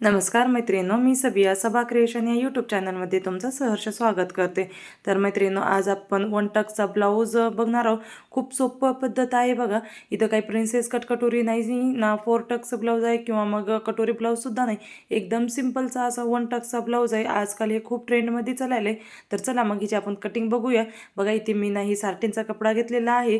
नमस्कार मैत्रिणो मी सबिया सभा क्रिएशन या यूट्यूब चॅनलमध्ये तुमचं सहर्ष स्वागत करते. तर मैत्रिणो आज आपण वन टकचा ब्लाऊज बघणार आहोत. खूप सोपं पद्धत आहे बघा. इथं काही प्रिन्सेस कट कटोरी नाही ना फोर टक्सचं ब्लाऊज आहे किंवा मग कटोरी ब्लाऊजसुद्धा नाही. एकदम सिम्पलचा असा वन टक्सचा ब्लाऊज आहे. आजकाल हे खूप ट्रेंडमध्ये चालले तर चला मग हिची आपण कटिंग बघूया. बघा इथे मी नाही सार्टिनचा कपडा घेतलेला आहे.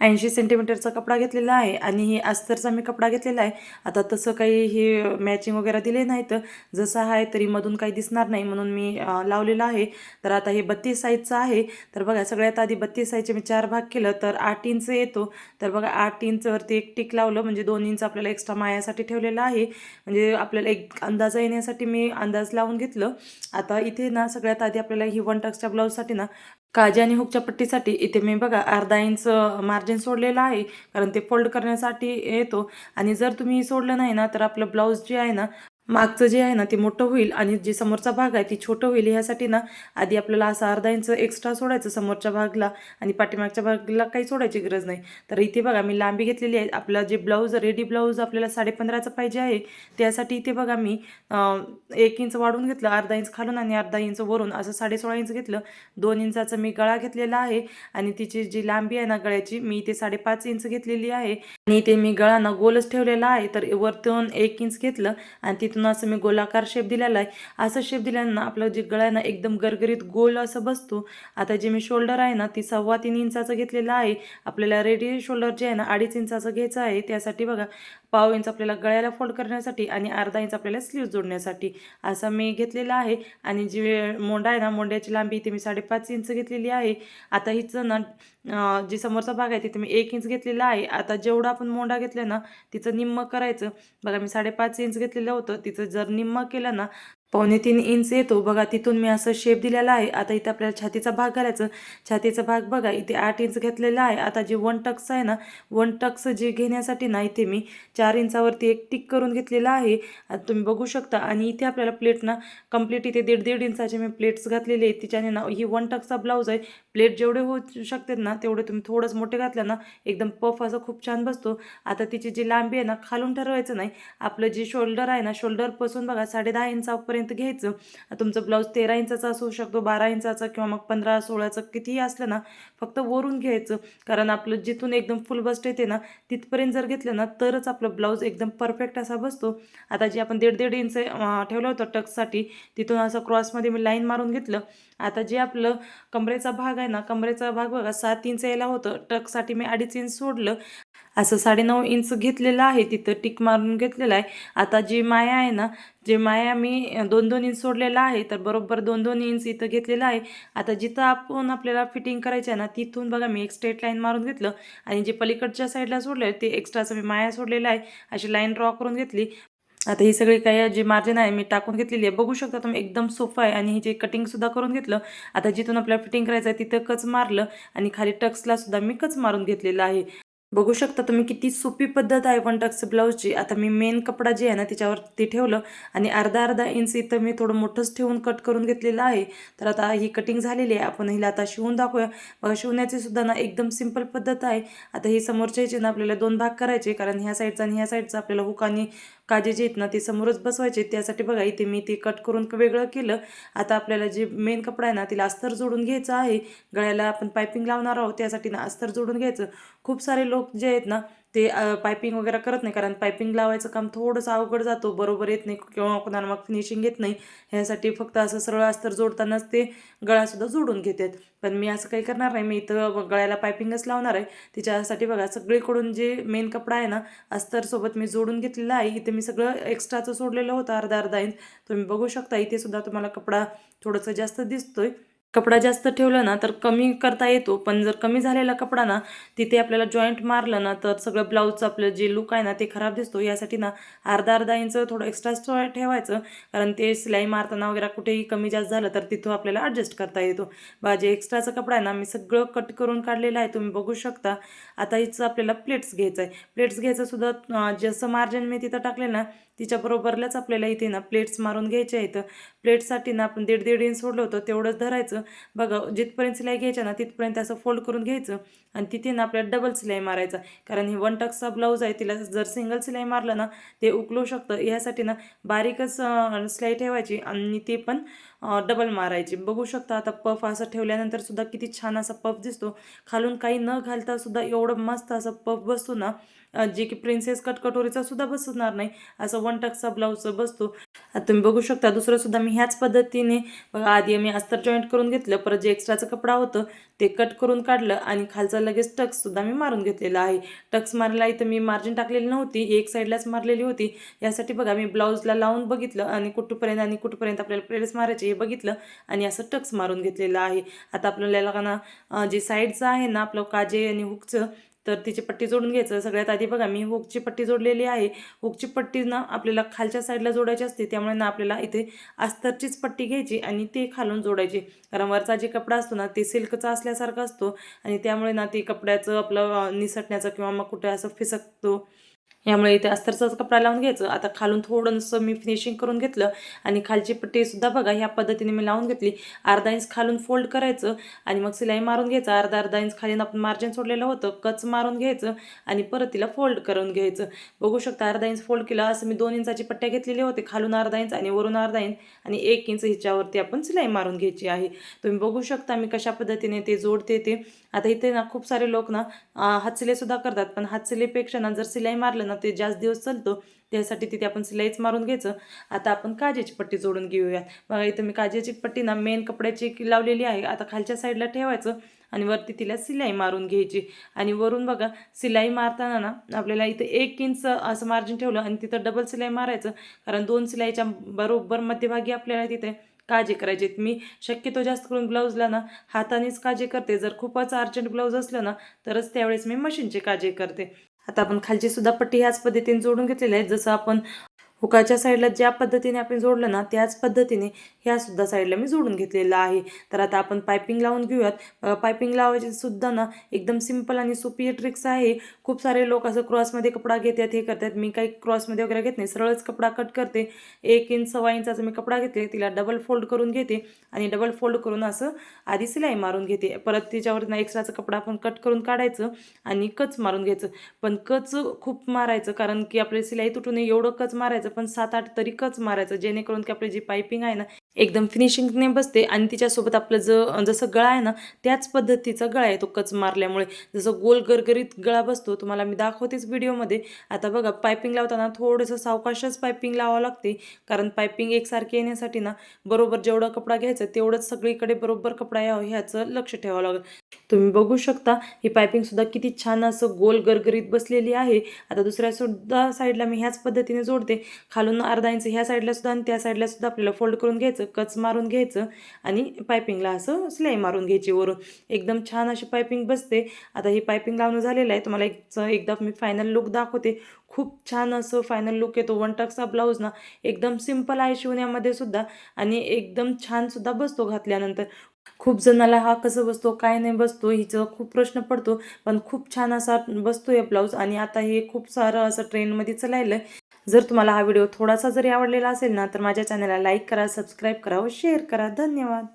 ऐंशी सेंटीमीटरचा कपडा घेतलेला आहे आणि ही अस्तरचा मी कपडा घेतलेला आहे. आता तसं काही हे मॅचिंग वगैरे दिले नाही तर जसं आहे तरी मधून काही दिसणार नाही म्हणून मी लावलेलं आहे. तर आता हे बत्तीस साईजचं आहे. तर बघा सगळ्यात आधी बत्तीस साईजचे मी चार भाग केलं तर आठ इंच येतो. तर बघा आठ इंचवरती एक टिक लावलं. म्हणजे दोन इंच आपल्याला एक्स्ट्रा मायासाठी ठेवलेलं आहे. म्हणजे आपल्याला एक अंदाज येण्यासाठी मी अंदाज लावून घेतलं. आता इथे ना सगळ्यात आधी आपल्याला ही वन टक्सच्या ब्लाऊजसाठी ना काजी आणि हुकच्या पट्टीसाठी इथे मी बघा अर्धा इंच मार्जिन सोडलेलं आहे. कारण ते फोल्ड करण्यासाठी येतो. आणि जर तुम्ही सोडलं नाही ना तर आपलं ब्लाऊज जे आहे ना मागचं जे आहे ना ते मोठं होईल आणि जे समोरचा भाग आहे ती छोटं होईल ह्यासाठी ना आधी आपल्याला असं अर्धा इंच एक्स्ट्रा सोडायचं समोरच्या भागला आणि पाठीमागच्या भागला काही सोडायची गरज नाही. तर इथे बघा मी लांबी घेतलेली आहे. आपला जे ब्लाऊज रेडी ब्लाऊज आपल्याला साडेपंधराचं पाहिजे आहे त्यासाठी इथे बघा मी एक इंच वाढून घेतलं अर्धा इंच खालून आणि अर्धा इंच वरून असं साडेसोळा इंच घेतलं. दोन इंचाचं मी गळा घेतलेला आहे आणि तिची जी लांबी आहे ना गळ्याची मी इथे साडेपाच इंच घेतलेली आहे. आणि इथे मी गळा गोलच ठेवलेला आहे. तर वरतून एक इंच घेतलं आणि तिथून असं मी गोलाकार शेप दिलेला आहे. असं शेप दिल्यानं आपलं जे गळ्यानं एकदम गरगरीत गोल असं बसतो. आता जे मी शोल्डर आहे ना ती सव्वा तीन इंचाचं घेतलेलं आहे. आपल्याला रेडी शोल्डर जे आहे ना अडीच इंचाचं घ्यायचं आहे. त्यासाठी बघा पाव इंच आपल्याला गळ्याला फोल्ड करण्यासाठी आणि अर्धा इंच आपल्याला स्लीव जोडण्यासाठी असा मी घेतलेला आहे. आणि जी मोंडा आहे ना मोंड्याची लांबी इथे मी साडेपाच इंच घेतलेली आहे. आता हिचं ना जी समोरचा भाग आहे तिथे मी एक इंच घेतलेला आहे. आता जेवढा आपण मोंडा घेतला ना तिचं निम्म करायचं. बघा मी साडेपाच इंच घेतलेलं होतं. तिचं जर निम्म केलं ना पावणे तीन इंच येतो. बघा तिथून मी असं शेप दिलेला आहे. आता इथे आपल्याला छातीचा भाग घालायचं. छातीचा भाग बघा इथे आठ इंच घेतलेला आहे. आता जे वन टक्स आहे ना वन टक्स जे घेण्यासाठी ना इथे मी चार इंचावरती एक टिक करून घेतलेला आहे. आता तुम्ही बघू शकता. आणि इथे आपल्याला प्लेट ना कंप्लीट इथे दीड दीड इंचाचे मी प्लेट्स घातलेले आहेत. तिच्याने ना ही वन टक्सचा ब्लाऊज आहे. प्लेट जेवढे होऊ शकतात ना तेवढे तुम्ही थोडंच मोठे घातलं ना एकदम पफ असं खूप छान बसतो. आता तिची जी लांबी आहे ना खालून ठरवायचं नाही. आपलं जे शोल्डर आहे ना शोल्डरपासून बघा साडे दहा इंचापर्यंत घ्यायचं. तुमचं ब्लाऊज तेरा इंचाचा असू शकतो बारा इंचाचा किंवा मग पंधरा सोळाचं कितीही असलं ना फक्त वरून घ्यायचं. कारण आपलं जिथून एकदम फुल बस्ट येते ना तिथपर्यंत जर घेतलं ना तरच आपलं ब्लाऊज एकदम परफेक्ट असा बसतो. आता जे आपण दीड दीड इंच ठेवलं होतं टक्ससाठी तिथून असं क्रॉसमध्ये मी लाईन मारून घेतलं. आता जे आपलं कमरेचा भाग आहे ना कमरेचा भाग बघा सात इंच यायला होतं. टकसाठी मी अडीच इंच सोडलं. असं साडेनऊ इंच घेतलेलं आहे तिथं टिक मारून घेतलेलं आहे. आता जी माया आहे ना जे माया मी दोन दोन इंच सोडलेला आहे तर बरोबर दोन दोन इंच इथं घेतलेलं आहे. आता जिथं आपण आपल्याला फिटिंग करायचं आहे ना तिथून बघा मी एक स्ट्रेट लाईन मारून घेतलं. आणि जे पलीकडच्या साईडला सोडलं आहे ते एक्स्ट्राचं मी माया सोडलेलं आहे. अशी लाईन ड्रॉ करून घेतली. आता ही सगळी काही जी मार्जिन आहे मी टाकून घेतलेली आहे. बघू शकता तुम्ही एकदम सोफा आहे. आणि ही जे कटिंगसुद्धा करून घेतलं आता जिथून आपल्याला फिटिंग करायचं आहे तिथं कच मारलं. आणि खाली टक्सलासुद्धा मी कच मारून घेतलेलं आहे. बघू शकता तुम्ही किती सोपी पद्धत आहे वन टक्स ब्लाऊजची आता मी मेन कपडा जे आहे ना त्याच्यावरती ठेवलं आणि अर्धा अर्धा इंच इथं मी थोडं मोठंच ठेवून कट करून घेतलेलं आहे. तर आता ही कटिंग झालेली आहे. आपण हिला आता शिवून दाखवूया. बघा शिवण्याची सुद्धा ना एकदम सिंपल पद्धत आहे. आता ही समोरच्या ह्याचे ना आपल्याला दोन भाग करायचे कारण ह्या साईडचा आणि ह्या साईडचा आपल्याला हुक आणि काजे जे आहेत ना ते समोरच बसवायचे. त्यासाठी बघा इथे मी ते कट करून वेगळं केलं. आता आपल्याला जे मेन कपडा आहे ना तिला अस्तर जोडून घ्यायचं आहे. गळ्याला आपण पायपिंग लावणार आहोत त्यासाठी ना अस्तर जोडून घ्यायचं. खूप सारे लोक जे आहेत ना ते पायपिंग वगैरे करत नाही. कारण पायपिंग लावायचं काम थोडंसं अवघड जातो. बरोबर येत नाही किंवा कोणाला मग फिनिशिंग येत नाही. ह्यासाठी फक्त असं सरळ अस्तर जोडतानाच ते गळासुद्धा जोडून घेतात. पण मी असं काही करणार नाही. मी इथं गळ्याला पायपिंगच लावणार आहे. तिच्यासाठी बघा सगळीकडून जे मेन कपडा आहे ना अस्तरसोबत मी जोडून घेतलेला आहे. इथे मी सगळं एक्स्ट्राचं सोडलेलं होतं. अर्धा अर्धा इंच तुम्ही बघू शकता इथे सुद्धा तुम्हाला कपडा थोडंसं जास्त दिसतोय. कपडा जास्त ठेवलं ना तर कमी करता येतो. पण जर कमी झालेला कपडा ना तिथे आपल्याला जॉईंट मारलं ना तर सगळं ब्लाऊजचं आपलं जे लुक आहे ना ते खराब दिसतो. यासाठी ना अर्धा अर्धा इंच थोडं एक्स्ट्रा ठेवायचं. कारण ते सिलाई मारताना वगैरे कुठेही कमी जास्त झालं तर तिथं आपल्याला ॲडजस्ट करता येतो. बा जे एक्स्ट्राचं कपडा आहे ना मी सगळं कट करून काढलेलं आहे. तुम्ही बघू शकता. आता हिचं आपल्याला प्लेट्स घ्यायचं आहे. प्लेट्स घ्यायचं सुद्धा जसं मार्जिन मी तिथं टाकले ना तिच्या बरोबरलाच आपल्याला इथे ना प्लेट्स मारून घ्यायच्या आहेत. प्लेटसाठी ना आपण दीड दीड इंच सोडलं होतं तेवढंच धरायचं. बघा जिथपर्यंत सिलाई घ्यायच्या ना तिथपर्यंत असं फोल्ड करून घ्यायचं आणि तिथे ना आपल्याला डबल सिलाई मारायचा. कारण हे वन टक्सचा ब्लाऊज आहे तिला जर सिंगल सिलाई मारलं ना ते उकलू शकतं. यासाठी ना बारीकच सिलाई ठेवायची आणि ते पण डबल मारायची. बघू शकता आता पफ असं ठेवल्यानंतर सुद्धा किती छान असा पफ दिसतो. खालून काही न घालता सुद्धा एवढं मस्त असं पफ बसतो ना जे की प्रिन्सेस कट कटोरीचा सुद्धा बसणार नाही. असं वन टक्सचा ब्लाऊज बसतो तुम्ही बघू शकता दुसरं सुद्धा मी ह्याच पद्धतीने बघा आधी मी अस्तर जॉईंट करून घेतलं परत जे एक्स्ट्राचं कपडा होतं ते कट करून काढलं आणि खालचा लगेच टक्स सुद्धा मी मारून घेतलेला आहे. टक्स मारला इथं मी मार्जिन टाकलेली नव्हती एक साईडलाच मारलेली होती. यासाठी बघा मी ब्लाऊजला लावून बघितलं आणि कुठपर्यंत आणि कुठपर्यंत आपल्याला प्रेस मारायचे हे बघितलं आणि असं टक्स मारून घेतलेलं आहे. आता आपल्याला ना जे साईडचं आहे ना आपलं काजे आणि हुकचं तर तिची पट्टी जोडून घ्यायचं. सगळ्यात आधी बघा मी हुकची पट्टी जोडलेली आहे. हुकची पट्टी ना आपल्याला खालच्या साईडला जोडायची असते त्यामुळे ना आपल्याला इथे अस्तरचीच पट्टी घ्यायची आणि ते खालून जोडायची. कारण वरचा जे कपडा असतो ना ते सिल्कचा असल्यासारखा असतो आणि त्यामुळे ना ते कपड्याचं आपलं निसटण्याचं किंवा मग कुठे असं फिसकतो. यामुळे इथे अस्तरचाच कपडा लावून घ्यायचं. आता खालून थोडंसं मी फिनिशिंग करून घेतलं आणि खालची पट्टीसुद्धा बघा ह्या पद्धतीने मी लावून घेतली. अर्धा इंच खालून फोल्ड करायचं आणि मग सिलाई मारून घ्यायचं. अर्धा अर्धा इंच खाली आपण मार्जिन सोडलेलं होतं कच मारून घ्यायचं आणि परत तिला फोल्ड करून घ्यायचं. बघू शकता अर्धा इंच फोल्ड केला असं मी दोन इंचाची पट्ट्या घेतलेली होते. खालून अर्धा इंच आणि वरून अर्धा इंच आणि एक इंच हिच्यावरती आपण सिलाई मारून घ्यायची आहे. तुम्ही बघू शकता मी कशा पद्धतीने ते जोडते ते. आता इथे ना खूप सारे लोक ना हातसिलेसुद्धा करतात. पण हातसिलेपेक्षा ना जर सिलाई मारली ना ते जास्त दिवस चालतो त्यासाठी तिथे आपण सिलाईच मारून घ्यायचं. आता आपण काजेची पट्टी जोडून घेऊयात. बघा इथं मी काजेची पट्टी ना मेन कपड्याची लावलेली आहे. आता खालच्या साईडला ठेवायचं आणि वरती तिला सिलाई मारून घ्यायची. आणि वरून बघा सिलाई मारताना ना आपल्याला इथं एक इंच असं मार्जिन ठेवलं आणि तिथं डबल सिलाई मारायचं. कारण दोन सिलाईच्या बरोबर मध्यभागी आपल्याला तिथे काजे करायचे मी शक्यतो जास्त करून ब्लाऊजला ना हातानेच काजे करते. जर खूपच अर्जंट ब्लाऊज असलं ना तरच त्यावेळेस मी मशीनचे काजे करते. आता आपण खालची सुद्धा पट्टी ह्याच पद्धतीने जोडून घेतलेली आहे जसं आपण हुकाच्या साईडला ज्या पद्धतीने आपण जोडलं ना त्याच पद्धतीने ह्या सुद्धा साईडला मी जोडून घेतलेलं आहे. तर आता आपण पायपिंग लावून घेऊयात. पायपिंग लावायची सुद्धा ना एकदम सिंपल आणि सोपी ट्रिक्स आहे. खूप सारे लोक असं क्रॉसमध्ये कपडा घेतात हे करतात. मी काही क्रॉसमध्ये वगैरे घेत नाही. सरळच कपडा कट करते. एक इंच सव्वा इंचाचा मी कपडा घेते तिला डबल फोल्ड करून घेते आणि डबल फोल्ड करून असं आधी सिलाई मारून घेते. परत तिच्यावर ना एक्स्ट्राचा कपडा आपण कट करून काढायचं आणि कच मारून घ्यायचं. पण कच खूप मारायचं कारण की आपली सिलाई तुटू नये एवढं कच मारायचं पण सात आठ तरी कच मारायचं जेणेकरून की आपली जी पायपिंग आहे ना एकदम फिनिशिंगने बसते आणि तिच्यासोबत आपलं ज जसं गळा आहे ना त्याच पद्धतीचा गळा आहे तो कच मारल्यामुळे. जसं गोल गरगरीत गळा बसतो तुम्हाला मी दाखवतेच व्हिडिओमध्ये. आता बघा पायपिंग लावताना थोडंसं सावकाशच पायपिंग लावावं लागते. कारण पायपिंग एकसारखी येण्यासाठी ना बरोबर जेवढा कपडा घ्यायचा तेवढंच सगळीकडे बरोबर कपडा यावं ह्याचं लक्ष ठेवावं लागेल. तुम्ही बघू शकता ही पायपिंगसुद्धा किती छान असं गोल गरगरीत बसलेली आहे. आता दुसऱ्या सुद्धा साईडला मी ह्याच पद्धतीने जोडते. खालून अर्धा इंच ह्या साईडला सुद्धा आणि त्या साईडला सुद्धा आपल्याला फोल्ड करून घ्यायचं. कच मारून घ्यायचं आणि पायपिंगला असं सिलाई मारून घ्यायची वरून. एकदम छान अशी पायपिंग बसते. आता ही पायपिंग लावणं झालेलं आहे. तुम्हाला एक एकदा मी फायनल लुक दाखवते. खूप छान असं फायनल लुक येतो. वन टक्सचा ब्लाऊज ना एकदम सिंपल आहे शिवण्यामध्ये सुद्धा आणि एकदम छान सुद्धा बसतो घातल्यानंतर. खूप जणाला हा कसं बसतो काय नाही बसतो हिचं खूप प्रश्न पडतो. पण खूप छान असा बसतो या ब्लाऊज आणि आता हे खूप सारं असं ट्रेनमध्ये चालायलं जर तुम्हाला हा व्हिडिओ थोडासा जरी आवडलेला असेल ना तर माझ्या चॅनलला लाईक करा सबस्क्राईब करा व शेअर करा. धन्यवाद.